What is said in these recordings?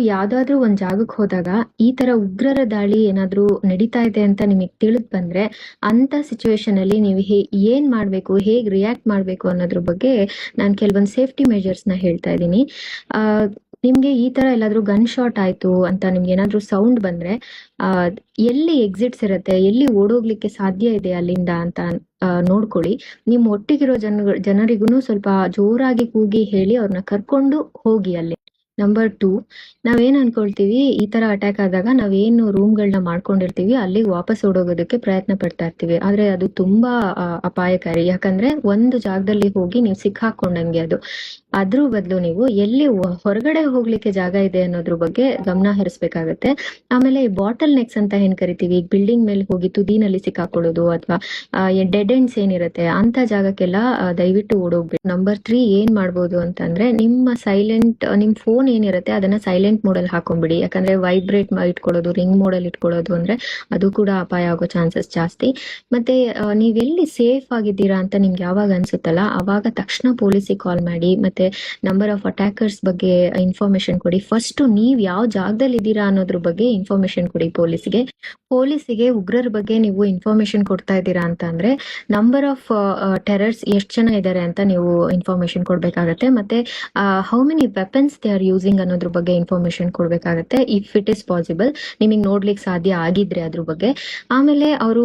ಯಾವ್ದಾದ್ರೂ ಒಂದ್ ಜಾಗಕ್ಕೆ ಹೋದಾಗ ಈ ತರ ಉಗ್ರರ ದಾಳಿ ಏನಾದ್ರೂ ನಡೀತಾ ಇದೆ ಅಂತ ನಿಮಗೆ ತಿಳಿದ್ ಬಂದ್ರೆ ಅಂತ ಸಿಚುವೇಶನ್ ಅಲ್ಲಿ ನೀವು ಹೇ, ಏನ್ ಮಾಡ್ಬೇಕು, ಹೇಗ್ ರಿಯಾಕ್ಟ್ ಮಾಡ್ಬೇಕು ಅನ್ನೋದ್ರ ಬಗ್ಗೆ ನಾನು ಕೆಲವೊಂದು ಸೇಫ್ಟಿ ಮೆಜರ್ಸ್ನ ಹೇಳ್ತಾ ಇದ್ದೀನಿ. ಆ, ನಿಮ್ಗೆ ಈ ತರ ಎಲ್ಲಾದ್ರೂ ಗನ್ ಶಾಟ್ ಆಯ್ತು ಅಂತ ನಿಮ್ಗೆ ಏನಾದ್ರೂ ಸೌಂಡ್ ಬಂದ್ರೆ, ಆ, ಎಲ್ಲಿ ಎಕ್ಸಿಟ್ಸ್ ಇರುತ್ತೆ, ಎಲ್ಲಿ ಓಡೋಗ್ಲಿಕ್ಕೆ ಸಾಧ್ಯ ಇದೆ ಅಲ್ಲಿಂದ ಅಂತ ನೋಡ್ಕೊಳ್ಳಿ. ನಿಮ್ ಒಟ್ಟಿಗಿರೋ ಜನ ಜನರಿಗೂ ಸ್ವಲ್ಪ ಜೋರಾಗಿ ಕೂಗಿ ಹೇಳಿ ಅವ್ರನ್ನ ಕರ್ಕೊಂಡು ಹೋಗಿ ಅಲ್ಲಿ. ನಂಬರ್ ಟೂ ನಾವೇನ್ ಅನ್ಕೊಳ್ತೀವಿ? ಈ ತರ ಅಟ್ಯಾಕ್ ಆದಾಗ ನಾವೇನು ರೂಮ್ಗಳನ್ನ ಮಾಡ್ಕೊಂಡಿರ್ತೀವಿ, ಅಲ್ಲಿಗೆ ವಾಪಸ್ ಓಡೋಗೋದಕ್ಕೆ ಪ್ರಯತ್ನ ಪಡ್ತಾ ಇರ್ತೀವಿ. ಆದ್ರೆ ಅದು ತುಂಬಾ ಅಪಾಯಕಾರಿ. ಯಾಕಂದ್ರೆ ಒಂದು ಜಾಗದಲ್ಲಿ ಹೋಗಿ ನೀವು ಸಿಕ್ಕಾಕೊಂಡಂಗೆ ಅದು. ಅದ್ರ ಬದಲು ನೀವು ಎಲ್ಲಿ ಹೊರಗಡೆ ಹೋಗ್ಲಿಕ್ಕೆ ಜಾಗ ಇದೆ ಅನ್ನೋದ್ರ ಬಗ್ಗೆ ಗಮನ ಹರಿಸ್ಬೇಕಾಗತ್ತೆ. ಆಮೇಲೆ ಈ ಬಾಟಲ್ ನೆಕ್ಸ್ ಅಂತ ಏನ್ ಕರಿತೀವಿ? ಈಗ ಬಿಲ್ಡಿಂಗ್ ಮೇಲೆ ಹೋಗಿ ತುದಿನಲ್ಲಿ ಸಿಕ್ಕಾಕೊಳ್ಳೋದು ಅಥವಾ ಡೆಡ್ ಎಂಡ್ಸ್ ಏನಿರುತ್ತೆ, ಅಂತ ಜಾಗಕ್ಕೆಲ್ಲ ದಯವಿಟ್ಟು ಓಡೋಗ್ಬೇಕು ನಂಬರ್ ತ್ರೀ ಏನ್ ಮಾಡ್ಬೋದು ಅಂತಂದ್ರೆ ನಿಮ್ಮ ಸೈಲೆಂಟ್ ನಿಮ್ ಫೋನ್ ಏನಿರುತ್ತೆ ಅದನ್ನ ಸೈಲೆಂಟ್ ಮೋಡಲ್ಲಿ ಹಾಕೊಂಡ್ಬಿಡಿ. ಯಾಕಂದ್ರೆ ವೈಬ್ರೇಟ್ ಇಟ್ಕೊಳ್ಳೋದು ರಿಂಗ್ ಮೋಡಲ್ ಇಟ್ಕೊಳ್ಳೋದು ಅಂದ್ರೆ ಅದು ಕೂಡ ಅಪಾಯ ಆಗೋ ಚಾನ್ಸಸ್ ಜಾಸ್ತಿ. ಮತ್ತೆ ನೀವೆಲ್ಲಿ ಸೇಫ್ ಆಗಿದ್ದೀರಾ ಅಂತ ನಿಮ್ಗೆ ಯಾವಾಗ ಅನ್ಸುತ್ತಲ್ಲ, ಅವಾಗ ತಕ್ಷಣ ಪೊಲೀಸಿಗೆ ಕಾಲ್ ಮಾಡಿ, ಮತ್ತೆ ನಂಬರ್ ಆಫ್ ಅಟ್ಯಾಕರ್ಸ್ ಬಗ್ಗೆ ಇನ್ಫಾರ್ಮೇಶನ್ ಕೊಡಿ. ಫಸ್ಟ್ ನೀವ್ ಯಾವ ಜಾಗದಲ್ಲಿ ಇದ್ದೀರಾ ಅನ್ನೋದ್ರ ಬಗ್ಗೆ ಇನ್ಫಾರ್ಮೇಶನ್ ಕೊಡಿ ಪೊಲೀಸ್ಗೆ ಪೊಲೀಸಿಗೆ ಉಗ್ರರ ಬಗ್ಗೆ ನೀವು ಇನ್ಫಾರ್ಮೇಶನ್ ಕೊಡ್ತಾ ಇದ್ದೀರಾ ಅಂತ ಅಂದ್ರೆ ನಂಬರ್ ಆಫ್ ಟೆರರ್ಸ್ ಎಷ್ಟು ಜನ ಇದ್ದಾರೆ ಅಂತ ನೀವು ಇನ್ಫಾರ್ಮೇಶನ್ ಕೊಡ್ಬೇಕಾಗತ್ತೆ. ಮತ್ತೆ how many weapons they are using ಅನ್ನೋದ್ರ ಬಗ್ಗೆ ಇನ್ಫಾರ್ಮೇಶನ್ ಕೊಡ್ಬೇಕಾಗತ್ತೆ ಇಫ್ ಇಟ್ ಇಸ್ ಪಾಸಿಬಲ್ ನಿಮಗೆ ನೋಡ್ಲಿಕ್ಕೆ ಸಾಧ್ಯ ಆಗಿದ್ರೆ ಅದ್ರ ಬಗ್ಗೆ. ಆಮೇಲೆ ಅವರು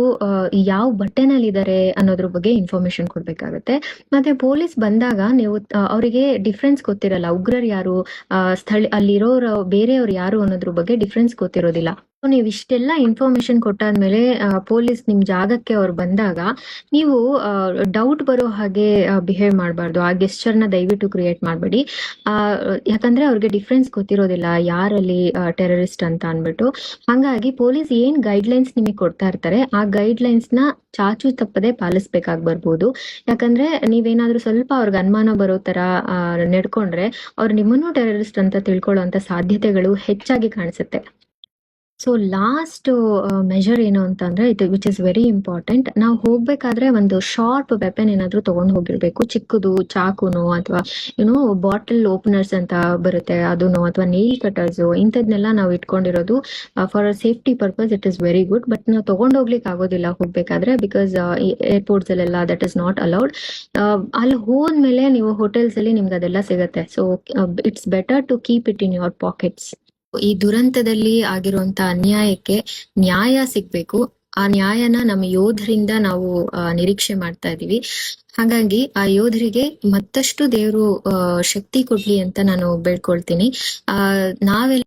ಯಾವ ಬಟ್ಟೆನಲ್ಲಿ ಇದ್ದಾರೆ ಅನ್ನೋದ್ರ ಬಗ್ಗೆ ಇನ್ಫಾರ್ಮೇಶನ್ ಕೊಡ್ಬೇಕಾಗತ್ತೆ. ಮತ್ತೆ ಪೊಲೀಸ್ ಬಂದಾಗ ನೀವು ಅವರಿಗೆ ಡಿಫ್ರೆನ್ಸ್ ಗೊತ್ತಿರಲ್ಲ, ಉಗ್ರರು ಯಾರು ಸ್ಥಳ, ಅಲ್ಲಿರೋರು, ಬೇರೆಯವ್ರು ಯಾರು ಅನ್ನೋದ್ರ ಬಗ್ಗೆ ಡಿಫ್ರೆನ್ಸ್ ಗೊತ್ತಿರೋದಿಲ್ಲ. ನೀವು ಇಷ್ಟೆಲ್ಲ ಇನ್ಫಾರ್ಮೇಶನ್ ಕೊಟ್ಟಾದ್ಮೇಲೆ ಪೊಲೀಸ್ ನಿಮ್ ಜಾಗಕ್ಕೆ ಅವ್ರು ಬಂದಾಗ ನೀವು ಡೌಟ್ ಬರೋ ಹಾಗೆ ಬಿಹೇವ್ ಮಾಡಬಾರ್ದು. ಆ ಗೆಸ್ಚರ್ನ ದಯವಿಟ್ಟು ಕ್ರಿಯೇಟ್ ಮಾಡಬೇಡಿ. ಯಾಕಂದ್ರೆ ಅವ್ರಿಗೆ ಡಿಫ್ರೆನ್ಸ್ ಗೊತ್ತಿರೋದಿಲ್ಲ ಯಾರಲ್ಲಿ ಟೆರರಿಸ್ಟ್ ಅಂತ ಅನ್ಬಿಟ್ಟು ಹಂಗಾಗಿ ಪೊಲೀಸ್ ಏನ್ ಗೈಡ್ಲೈನ್ಸ್ ನಿಮಗೆ ಕೊಡ್ತಾ ಇರ್ತಾರೆ, ಆ ಗೈಡ್ ಲೈನ್ಸ್ನ ಚಾಚು ತಪ್ಪದೆ ಪಾಲಿಸ್ಬೇಕಾಗಿ ಬರ್ಬೋದು. ಯಾಕಂದ್ರೆ ನೀವೇನಾದ್ರೂ ಸ್ವಲ್ಪ ಅವ್ರಿಗೆ ಅನುಮಾನ ಬರೋ ತರ ನಡ್ಕೊಂಡ್ರೆ ಅವ್ರು ನಿಮ್ಮನ್ನು ಟೆರರಿಸ್ಟ್ ಅಂತ ತಿಳ್ಕೊಳ್ಳೋ ಸಾಧ್ಯತೆಗಳು ಹೆಚ್ಚಾಗಿ ಕಾಣಿಸುತ್ತೆ. ಸೊ ಲಾಸ್ಟ್ ಮೆಜರ್ ಏನು ಅಂತಂದ್ರೆ ಇದು ವಿಚ್ ಇಸ್ ವೆರಿ ಇಂಪಾರ್ಟೆಂಟ್ ನಾವು ಹೋಗ್ಬೇಕಾದ್ರೆ ಒಂದು ಶಾರ್ಪ್ ವೆಪನ್ ಏನಾದ್ರೂ ತಗೊಂಡ್ ಹೋಗಿರ್ಬೇಕು. ಚಿಕ್ಕದು, ಚಾಕುನೋ ಅಥವಾ ಏನೋ ಬಾಟಲ್ ಓಪನರ್ಸ್ ಅಂತ ಬರುತ್ತೆ. ಅದನ್ನು ಅಥವಾ ನೇಲ್ ಕಟರ್ಸ್ ಇಂಥದ್ನೆಲ್ಲ ನಾವು ಇಟ್ಕೊಂಡಿರೋದು for safety purpose it is very good but ನಾವು ತಗೊಂಡ್ ಹೋಗ್ಲಿಕ್ಕೆ ಆಗೋದಿಲ್ಲ ಹೋಗ್ಬೇಕಾದ್ರೆ ಬಿಕಾಸ್ ಏರ್ಪೋರ್ಟ್ಸ್ ಅಲ್ಲೆಲ್ಲ ದಟ್ ಇಸ್ ನಾಟ್ ಅಲೌಡ್ ಅಲ್ಲಿ ಹೋದ್ಮೇಲೆ ನೀವು ಹೋಟೆಲ್ಸ್ ಅಲ್ಲಿ ನಿಮ್ಗೆ ಅದೆಲ್ಲ ಸಿಗುತ್ತೆ. So it's better to keep it in your pockets ಈ ದುರಂತದಲ್ಲಿ ಆಗಿರುವಂತ ಅನ್ಯಾಯಕ್ಕೆ ನ್ಯಾಯ ಸಿಗ್ಬೇಕು. ಆ ನ್ಯಾಯನ ನಮ್ಮ ಯೋಧರಿಂದ ನಾವು ನಿರೀಕ್ಷೆ ಮಾಡ್ತಾ ಇದೀವಿ ಹಾಗಾಗಿ ಆ ಯೋಧರಿಗೆ ಮತ್ತಷ್ಟು ದೇವರು ಶಕ್ತಿ ಕೊಡ್ಲಿ ಅಂತ ನಾನು ಬೇಡ್ಕೊಳ್ತೀನಿ. ಆ, ನಾವೆಲ್ಲ